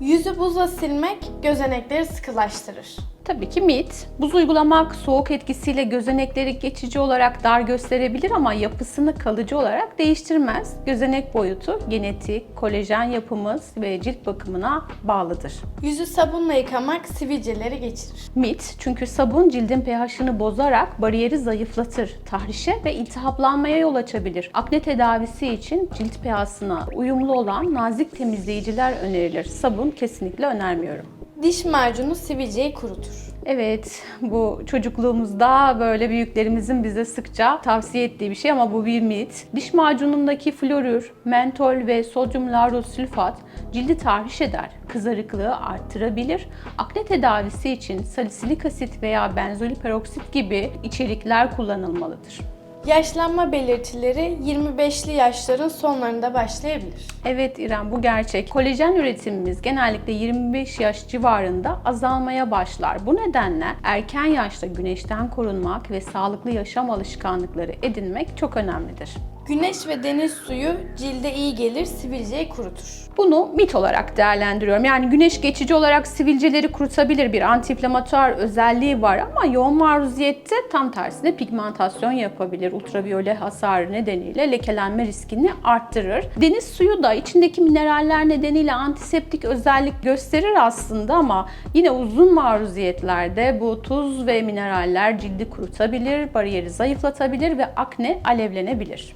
Yüzü buzla silmek gözenekleri sıkılaştırır. Tabii ki mit. Buz uygulamak soğuk etkisiyle gözenekleri geçici olarak dar gösterebilir ama yapısını kalıcı olarak değiştirmez. Gözenek boyutu genetik, kolajen yapımız ve cilt bakımına bağlıdır. Yüzü sabunla yıkamak sivilceleri geçirir. Mit çünkü sabun cildin pH'ını bozarak bariyeri zayıflatır, tahrişe ve iltihaplanmaya yol açabilir. Akne tedavisi için cilt pH'sına uyumlu olan nazik temizleyiciler önerilir. Sabun kesinlikle önermiyorum. Diş macunu sivilceyi kurutur. Evet, bu çocukluğumuzda böyle büyüklerimizin bize sıkça tavsiye ettiği bir şey ama bu bir mit. Diş macunundaki florür, mentol ve sodyum lauryl sülfat cildi tahriş eder, kızarıklığı arttırabilir. Akne tedavisi için salisilik asit veya benzoli peroksit gibi içerikler kullanılmalıdır. Yaşlanma belirtileri 25'li yaşların sonlarında başlayabilir. Evet İrem bu gerçek. Kolajen üretimimiz genellikle 25 yaş civarında azalmaya başlar. Bu nedenle erken yaşta güneşten korunmak ve sağlıklı yaşam alışkanlıkları edinmek çok önemlidir. Güneş ve deniz suyu cilde iyi gelir, sivilceyi kurutur. Bunu mit olarak değerlendiriyorum. Yani güneş geçici olarak sivilceleri kurutabilir bir antiinflamatuar özelliği var ama yoğun maruziyette tam tersine pigmentasyon yapabilir. Ultraviyole hasarı nedeniyle lekelenme riskini arttırır. Deniz suyu da içindeki mineraller nedeniyle antiseptik özellik gösterir aslında ama yine uzun maruziyetlerde bu tuz ve mineraller cildi kurutabilir, bariyeri zayıflatabilir ve akne alevlenebilir.